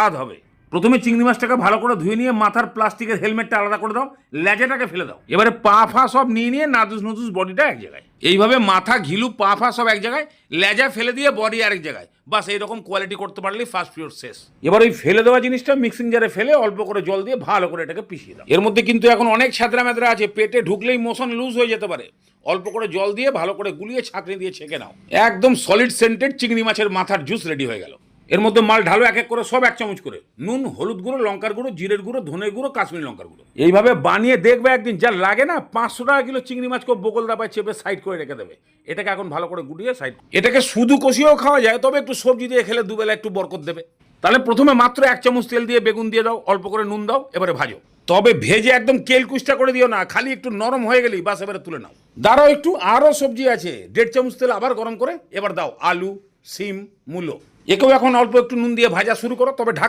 স্বাদ হবে। প্রথমে চিংড়ি মাছটাকে ভালো করে ধুয়ে নিয়ে মাথার প্লাস্টিকের হেলমেটটা আলাদা করে দাও, লেজাটাকে ফেলে দাও। এবারে পা ফা সব নিয়ে নিয়ে নাদুস নুদুস বডিটা এক জায়গায়। এইভাবে মাথা, ঘিলু, পা ফা সব এক জায়গায়, লেজা ফেলে দিয়ে বডি আরেক জায়গায়। বাস এইরকম কোয়ালিটি করতে পারলেই ফার্স্ট পিওর শেষ। এবার ওই ফেলে দেওয়া জিনিসটা মিক্সিং জারে ফেলে অল্প করে জল দিয়ে ভালো করে এটাকে পিষিয়ে দাও। এর মধ্যে কিন্তু এখন অনেক ছাত্রা মেদরা আছে, পেটে ঢুকলেই মোশন লুজ হয়ে যেতে পারে। অল্প করে জল দিয়ে ভালো করে গুলিয়ে ছাঁকনি দিয়ে ছেঁকে নাও। একদম সলিড সেন্টেড চিংড়ি মাছের মাথার জুস রেডি হয়ে গেল। এর মধ্যে মাল ঢালো এক এক করে সব এক চামচ করে। নুন, হলুদ গুঁড়ো, লঙ্কার গুঁড়ো, জিরের গুঁড়ো ধনের গুঁড়ো, কাশ্মীরি লঙ্কার গুঁড়ো। এইভাবে বানিয়ে দেখবে একদিন, যা লাগে না, পাঁচশো টাকা কিলো চিংড়ি মাছ মাছকে বকল দাপায় চেপে সাইড করে রেখে দেবে। এটাকে এখন ভালো করে গুটিয়ে সাইড এটাকে শুধু কষিয়েও খাওয়া যায়, তবে একটু সবজি দিয়ে খেলে দুবেলা একটু বরকত দেবে। তাহলে প্রথমে মাত্র এক চামচ তেল দিয়ে বেগুন দিয়ে দাও, অল্প করে নুন দাও, এবারে ভাজো। তবে ভেজে একদম কেলকুচটা করে দিও না, খালি একটু নরম হয়ে গেলেই বাস, এবারে তুলে নাও। দাঁড়াও একটু, আরও সবজি আছে, দেড় চামচ তেল আবার গরম করে, এবার দাও আলু সিম মূলো। একেও এখন অল্প একটু নুন দিয়ে ভাজা শুরু করো তবে ঢাক